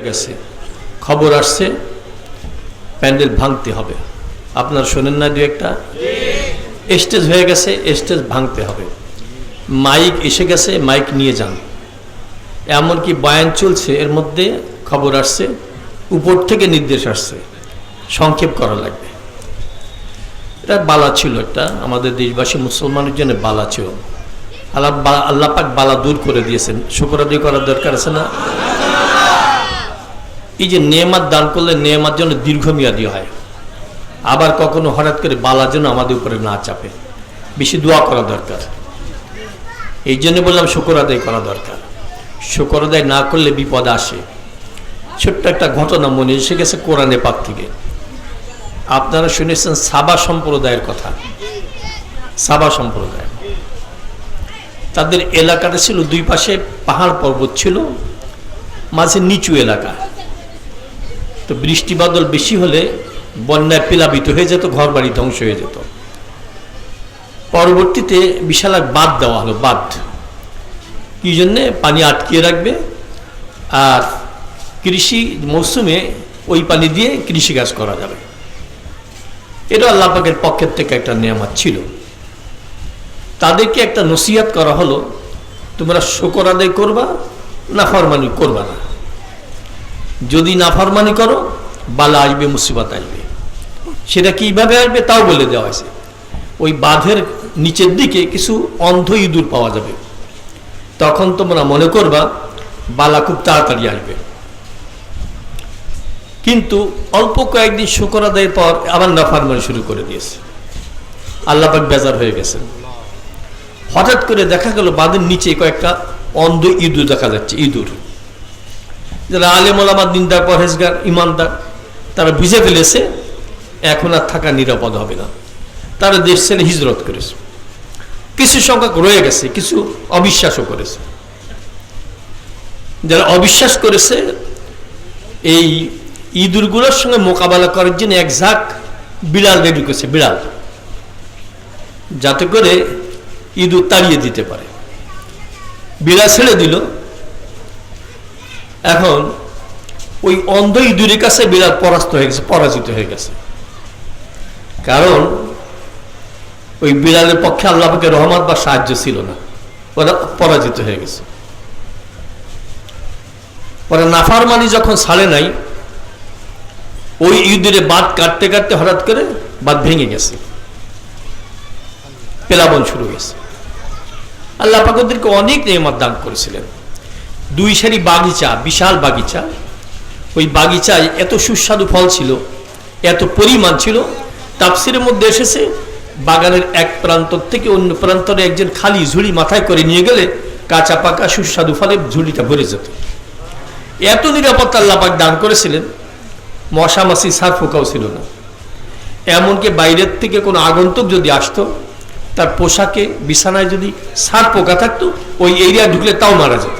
গেছে। খবর আসছে, প্যান্ডেল ভাঙতে হবে। আপনার শোনেন না দু একটা? স্টেজ হয়ে গেছে, স্টেজ ভাঙতে হবে। মাইক এসে গেছে, মাইক নিয়ে যান। এমনকি বয়ান চলছে, এর মধ্যে খবর আসছে, উপর থেকে নির্দেশ আসছে। সংক্ষেপ করা লাগবে। এটা বালা ছিল একটা, আমাদের দেশবাসী মুসলমানের জন্য বালা ছিল। আল্লাহ আল্লাহ পাক বালা দূর করে দিয়েছেন। শুক্রাদি করার দরকার আছে না? এই যে নেমাত দান করলে নেমার জন্য দীর্ঘমেয়াদী হয়। আবার কখনো হঠাৎ করে বালা যেন আমাদের উপরে না চাপে। বেশি দোয়া করা দরকার। এই জন্য বললাম শুকর আদায় করা দরকার। শুকর আদায় না করলে বিপদ আসে। ছোট্ট একটা ঘটনা মনে এসে গেছে কোরআনে পাক থেকে। আপনারা শুনেছেন সাবা সম্প্রদায়ের কথা। সাবা সম্প্রদায়। তাদের এলাকাটা ছিল দুই পাশে পাহাড় পর্বত ছিল, মাঝে নিচু এলাকা। তো বৃষ্টি বাদল বেশি হলে বন্যায় প্লাবিত হয়ে যেত ঘর বাড়ি ধ্বংস হয়ে যেত। পরবর্তীতে বিশাল এক বাঁধ দেওয়া হলো, বাঁধ। কি জন্যে? পানি আটকিয়ে রাখবে। আর কৃষি মৌসুমে ওই পানি দিয়ে কৃষিকাজ করা যাবে। এটা আল্লাহ পাকের পক্ষের থেকে একটা নিয়ামত ছিল। তাদেরকে একটা নসিহাত করা হলো, তোমরা শোকর আদায় করবা না ফরমানি করবা না। যদি নাফরমানি করো, বালা আসবে, মুসিবত আসবে। সেটা কীভাবে আসবে তাও বলে দেওয়া হয়েছে। ওই বাঁধের নিচের দিকে কিছু অন্ধ ইঁদুর পাওয়া যাবে। তখন তোমরা মনে করবা, বালা খুব তাড়াতাড়ি আসবে। কিন্তু অল্প কয়েকদিন শুকর আদায়ের পর আবার নাফারমানি শুরু করে দিয়েছে। আল্লাপাক বেজার হয়ে গেছেন। হঠাৎ করে দেখা গেল বাঁধের নিচে কয়েকটা অন্ধ ইঁদুর দেখা যাচ্ছে, ইঁদুর। যারা আলেম ওলামা, দিনদার, পরহেজগার, ইমানদার, তারা বুঝে ফেলেছে, এখন আর থাকা নিরাপদ হবে না। তারা দেশ ছেড়ে হিজরত করেছে। কিছু সংখ্যক রয়ে গেছে, কিছু অবিশ্বাসও করেছে। যারা অবিশ্বাস করেছে, এই ইঁদুরগুলোর সঙ্গে মোকাবেলা করার জন্য এক ঝাঁক বিড়াল রেডি করেছে বিড়াল। যাতে করে ইঁদুর তাড়িয়ে দিতে পারে। বিড়াল ছেড়ে দিল এখন ওই অন্ধ ইঁদুরের কাছে বিরাট পরাস্ত হয়ে গেছে, পরাজিত হয়ে গেছে। কারণ ওই বিড়ালের পক্ষে আল্লাহকে রহমত বা সাহায্য ছিল না। পরাজিত হয়ে গেছে। পরে নাফারমানি যখন ছাড়ে নাই, ওই ইঁদুরে বাদ কাটতে কাটতে হঠাৎ করে বাদ ভেঙে গেছে। পেলাবন শুরু হয়েছে আল্লাহ পাকদেরকে অনেক নিয়মাত দান করেছিলেন। দুই সারি বাগিচা, বিশাল বাগিচা। ওই বাগিচায় এত সুস্বাদু ফল ছিল, এত পরিমাণ ছিল তাপসিরের মধ্যে এসেছে, বাগানের এক প্রান্ত থেকে অন্য প্রান্তরে একজন খালি ঝুড়ি মাথায় করে নিয়ে গেলে কাঁচা পাকা সুস্বাদু ফলে ঝুড়িটা ভরে যেত। এত নিরাপত্তা আল্লাপাক দান করেছিলেন, মশা মাসি সার ফোকাও ছিল না। এমনকি বাইরের থেকে কোনো আগন্তুক যদি আসতো, তার পোশাকে, বিছানায় যদি সার পোকা থাকতো, ওই এরিয়া ঢুকলে তাও মারা যেত।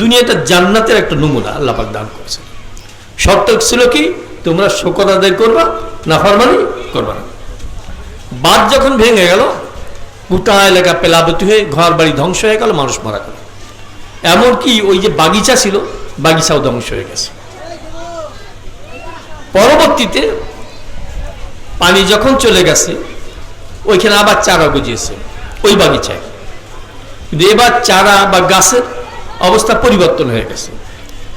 দুনিয়াটা জান্নাতের একটা নমুনা আল্লাপাক দান করেছে শর্ত ছিল কি? তোমরা শকর আদায় করবা না ফরমানি করবা না। বাদ যখন ভেঙে গেল, গোটা এলাকা পেলাবতী হয়ে ঘর বাড়ি ধ্বংস হয়ে গেল, মানুষ মারা গেল। এমনকি ওই যে বাগিচা ছিল, বাগিচাও ধ্বংস হয়ে গেছে। পরবর্তীতে পানি যখন চলে গেছে, ওইখানে আবার চারা গজিয়েছে, ওই বাগিচায়। কিন্তু এবার চারা বা গাছের অবস্থা পরিবর্তন হয়ে গেছে।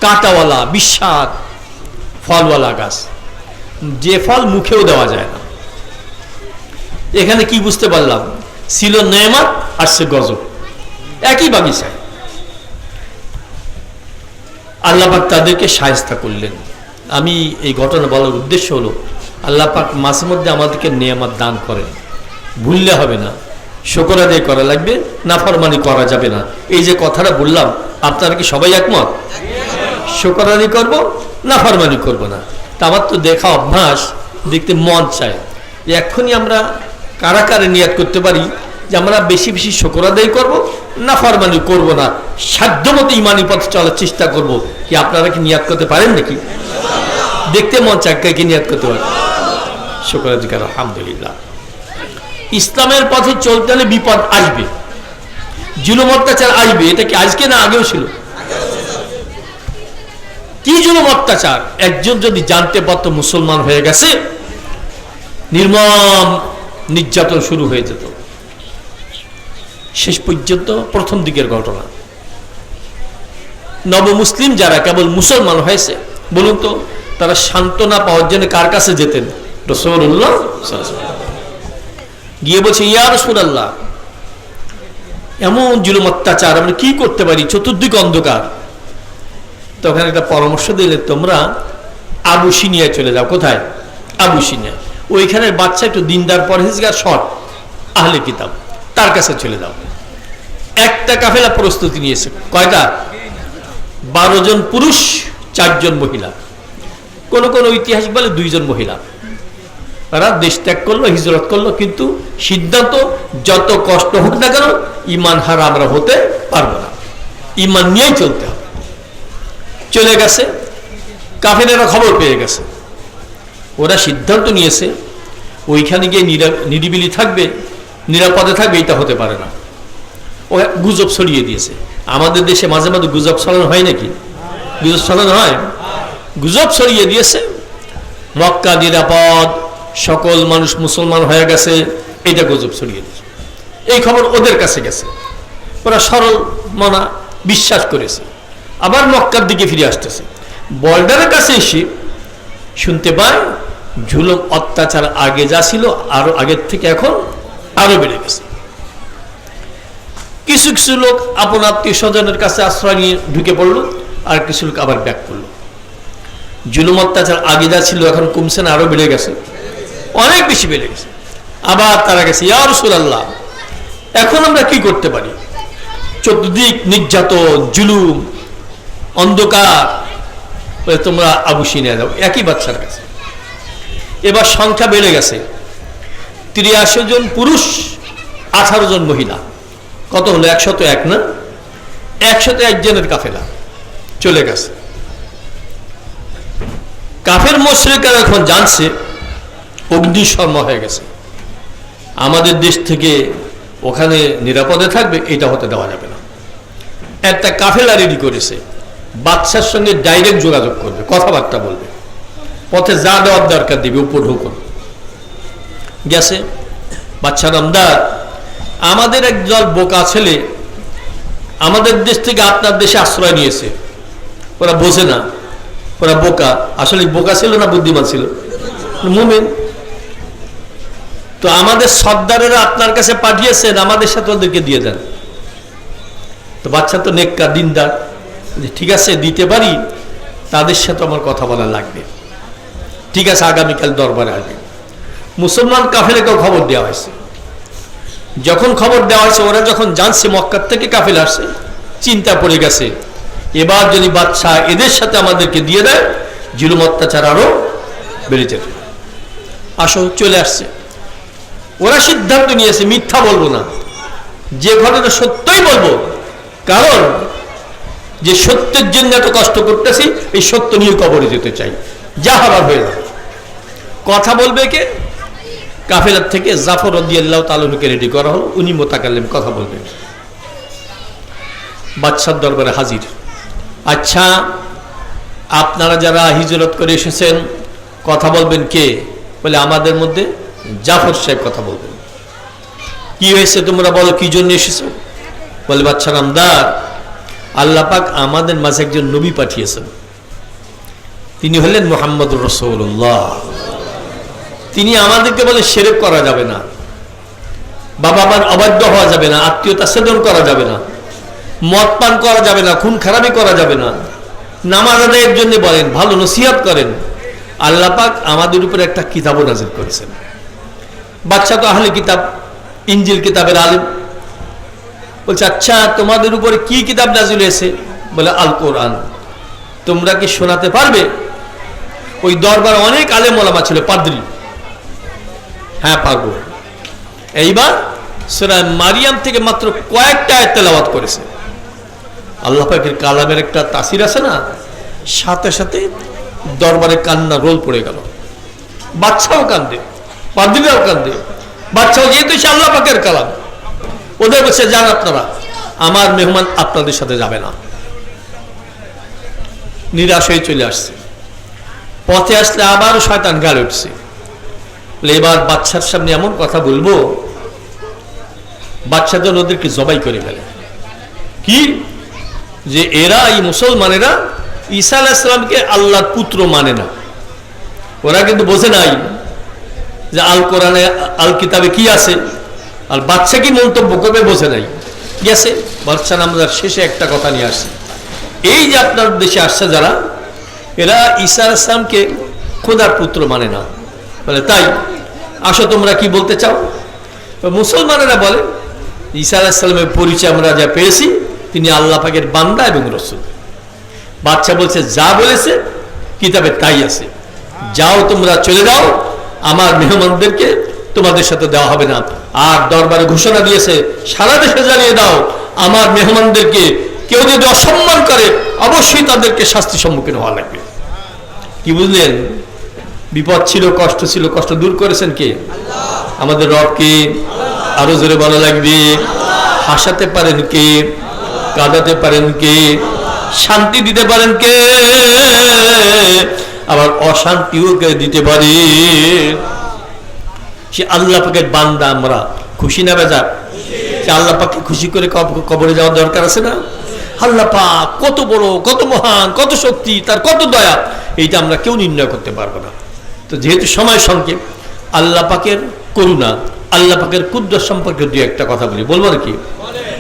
কাঁটাওয়ালা বিস্বাদ ফলওয়ালা গাছ। যে ফল মুখেও দেওয়া যায় না। এখানে কি বুঝতে পারলাম? ছিল নেমাত আর সে গজব। একই বাগিচায়। আল্লাপাক তাদেরকে সায়স্তা করলেন। আমি এই ঘটনা বলার উদ্দেশ্য হলো, আল্লাপাক মাঝে মধ্যে আমাদেরকে নিয়ামত দান করেন। ভুললে হবে না। শকর আদায় করা লাগবে, নাফরমানি করা যাবে না। এই যে কথাটা বললাম আপনারা কি সবাই একমত? শকর আদায় করব নাফরমানি করব না? তা আমার তো দেখা অভ্যাস, দেখতে মন চায়। এক্ষুনি আমরা কারা কারে নিয়াত করতে পারি যে আমরা বেশি বেশি শকর আদায় করব, না ফরমানি করব না। সাধ্য মতো ইমানি পথে চলার চেষ্টা করব। কি আপনারা কি নিয়াত করতে পারেন নাকি? দেখতে মন চায় কে নিয়াত করতে পারেন শকর আদায় আলহামদুলিল্লাহ। ইসলামের পথে চলতে হলে বিপদ আসবে। জুলুম অত্যাচার আসবে, এটা কি আজকে না আগেও ছিল? কি জুলুম অত্যাচার? একজন যদি জানতে পারতো মুসলমান হয়ে গেছে, নির্মম নির্যাতন শুরু হয়ে যেত। শেষ পর্যন্ত প্রথম দিকের ঘটনা। নবমুসলিম যারা, কেবল মুসলমান হয়েছে, বলুন তো, তারা সান্ত্বনা পাওয়ার জন্য কার কাছে যেতেন? রসৌল্লাহ গিয়ে বলছে, ইয়া রসুল্লাহ এমন জুলুম অত্যাচার, আমরা কি করতে পারি? চতুর্দিক অন্ধকার। তখন একটা পরামর্শ দিলে তোমরা আবুসিনিয়ায় চলে যাও। কোথায়? আবুসিনিয়া ওইখানের বাচ্চা একটু দিনদার, পরহেজগার শট আহলে কিতাব। তার কাছে চলে যাও। একটা কাফেলা প্রস্তুতি নিয়েছে। কয়টা? বারো জন পুরুষ, চারজন মহিলা। কোন কোন ইতিহাস বলে দুইজন মহিলা। তারা দেশ ত্যাগ করল, হিজরত করল, কিন্তু সিদ্ধান্ত যত কষ্ট হোক না কেন ইমান হারা আমরা হতে পারব না। ইমান নিয়েই চলতে হবে। চলে গেছে, কাফেরেরা খবর পেয়ে গেছে। ওরা সিদ্ধান্ত নিয়েছে, ওইখানে গিয়ে নিরা- নিরিবিলি থাকবে, নিরাপদে থাকবে, এটা হতে পারে না। ও গুজব ছড়িয়ে দিয়েছে। আমাদের দেশে মাঝে মাঝে গুজব ছড়ানো হয় নাকি? গুজব ছড়ানো হয়। গুজব ছড়িয়ে দিয়েছে, মক্কা নিরাপদ সকল মানুষ মুসলমান হয়ে গেছে, এটা গুজব ছড়িয়ে দিয়েছে। এই খবর ওদের কাছে গেছে। ওরা সরল মনা বিশ্বাস করেছে। আবার মক্কার দিকে ফিরে আসতেছে। বর্ডারের কাছে এসে শুনতে পায়, ঝুলম অত্যাচার আগে যা ছিল, আরও আগের থেকে এখন আরও বেড়ে গেছে। কিছু কিছু লোক আপন আত্মীয় স্বজনের কাছে আশ্রয় নিয়ে ঢুকে পড়ল, আর কিছু লোক আবার ব্যাক করল। জুলুম অত্যাচার আগে যা ছিল, এখন কমছে না, আরও বেড়ে গেছে। অনেক বেশি বেড়ে গেছে। আবার তারা গেছে ইয়া এখন আমরা কি করতে পারি? চতুর্দিক নির্যাতন, জুলুম, অন্ধকার। তোমরা আবু সিনিয়া যাও, একই বাচ্চার কাছে। এবার সংখ্যা বেড়ে গেছে। তিরিয়াশি জন পুরুষ, আঠারো জন মহিলা। কত হলো? একশত এক না? একশত একজনের কাফেলা চলে গেছে। কাফের মোশরেকার এখন জানছে অগ্নিশর্মা হয়ে গেছে। আমাদের দেশ থেকে ওখানে নিরাপদে থাকবে, এটা হতে দেওয়া যাবে না। একটা কাফেলা রেডি করেছে বাচ্চার সঙ্গে ডাইরেক্ট যোগাযোগ করবে, কথাবার্তা বলবে। পথে যা দেওয়ার দরকার দিবে, উপর ঢুকুন গেছে বাচ্চা নামদার আমাদের একদল বোকা ছেলে আমাদের দেশ থেকে আপনার দেশে আশ্রয় নিয়েছে। ওরা বোঝে না, ওরা বোকা। আসলে বোকা ছিল না, বুদ্ধিমান ছিল। মুমিন। তো আমাদের সর্দারেরা আপনার কাছে পাঠিয়েছেন, আমাদের সাথে ওদেরকে দিয়ে দেন। তো বাচ্চা তো নেককা দিনদার। ঠিক আছে, দিতে পারি, তাদের সাথে আমার কথা বলা লাগবে। ঠিক আছে, আগামীকাল দরবারে আসবে। মুসলমান কাফেলেকেও খবর দেওয়া হয়েছে। যখন খবর দেওয়া হয়েছে, ওরা যখন জানছে, মক্কার থেকে কাফেল আসছে, চিন্তা পড়ে গেছে। এবার যদি বাচ্চা এদের সাথে আমাদেরকে দিয়ে দেয়, জুলুম অত্যাচার আরও বেড়ে যাবে। আসো চলে আসছে। ওরা সিদ্ধান্ত নিয়েছে, মিথ্যা বলব না। যে ঘটনা সত্যই বলব, কারণ যে সত্যের জন্য এত কষ্ট করতেছি, এই সত্য নিয়ে কবরে যেতে চাই। যা হবার হয়ে যাবে কথা বলবে কে? কাফেলার থেকে জাফর রদিয়াল্লাহ তালুকে রেডি করা হলো, উনি মোতাকাল্লেম কথা বলবেন বাদশার দরবারে হাজির। আচ্ছা আপনারা যারা হিজরত করে এসেছেন, কথা বলবেন কে? বলে, আমাদের মধ্যে জাফর সাহেব কথা বলবেন। কি হয়েছে তোমরা বলো, কি জন্য এসেছ? বলে, বাচ্চা নামদার আল্লাহ পাক আমাদের মাঝে একজন নবী পাঠিয়েছেন। তিনি হলেন মোহাম্মদ রসৌল্লাহ তিনি আমাদেরকে বলে সেরেক করা যাবে না। বাবা আমার অবাধ্য হওয়া যাবে না, আত্মীয়তা সেদন করা যাবে না। মদ পান করা যাবে না, খুন খারাপি করা যাবে না। নামাজ আদায়ের জন্য বলেন, ভালো নসিহাত করেন। আল্লাহ পাক আমাদের উপরে একটা কিতাবও নাজির করেছেন। বাচ্চা তো আহলে কিতাব ইঞ্জিল কিতাবের আলিম। বলছে আচ্ছা তোমাদের উপরে কি কিতাব নাজিল হয়েছে? বলে আল কোরআন তোমরা কি শোনাতে পারবে? ওই দরবার অনেক আলেম ওলামা ছিল, পাদ্রি। হ্যাঁ পারব এইবার সেরা মারিয়াম থেকে মাত্র কয়েকটা আয়াত করেছে। আল্লাহ পাকের কালামের একটা তাসির আছে না? সাথে সাথে দরবারে কান্না, রোল পড়ে গেল। বাচ্চাও কান্দে। পাদ্রিরাও কান্দে বাচ্চাও যেহেতু সে আল্লাহ পাকের কালাম, ওদের কাছে যান আপনারা। আমার মেহমান আপনাদের সাথে যাবে না। নিরাশ হয়ে চলে আসছে। পথে আসলে আবারও শয়তান গাল উঠছে। এবার বাচ্চার সামনে এমন কথা বলব বাচ্চাদের ওদেরকে জবাই করে ফেলে। কি? যে এরা, এই মুসলমানেরা ঈসা আলাহিসামকে আল্লাহর পুত্র মানে না। ওরা কিন্তু বোঝে নাই যে আল কোরআনে আল কিতাবে কি আছে? আর বাচ্চা কি মন্তব্য করবে বোঝে নাই। গেছে? বাচ্চা আমরা শেষে একটা কথা নিয়ে আসছে। এই যে আপনার দেশে আসছে যারা, এরা ঈসা আসলামকে খোদার পুত্র মানে না। বলে, তাই, আসো তোমরা কি বলতে চাও? মুসলমানেরা বলে, ঈসা আলাহিসাল্লামের পরিচয় আমরা যা পেয়েছি, তিনি আল্লাহ পাকের বান্দা এবং রসুল। বাচ্চা বলছে, যা বলেছে, কিতাবে তাই আছে। যাও তোমরা চলে যাও আমার মেহমানদেরকে তোমাদের সাথে দেওয়া হবে না। আর দরবারে ঘোষণা দিয়েছে, সারা দেশে জানিয়ে দাও, আমার মেহমানদেরকে কেউ যদি অসম্মান করে, অবশ্যই তাদেরকে শাস্তি সম্মুখীন হওয়া লাগবে। কি বুঝলেন? বিপদ ছিল, কষ্ট ছিল, কষ্ট দূর করেছেন কে? আমাদের রবকে আরও জোরে বলা লাগবে, হাসাতে পারেন কে? কাঁদাতে পারেন কে? শান্তি দিতে পারেন কে? আবার অশান্তিও দিতে পারে। সে আল্লাহ পাকের বান্দা আমরা। খুশি না বেজা সে আল্লাহ পাককে খুশি করে কবরে যাওয়ার দরকার আছে না? আল্লাহ পাক কত বড়, কত মহান, কত শক্তি, তার কত দয়া, এইটা আমরা কেউ নির্ণয় করতে পারব না। তো যেহেতু সময় সংক্ষেপ, আল্লাহ পাকের করুণা, আল্লাহ পাকের সম্পর্কে দু একটা কথা বলি। বলব নাকি?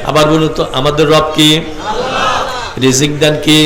আবার বলুন তো, আমাদের রব কে? রিজিক কে?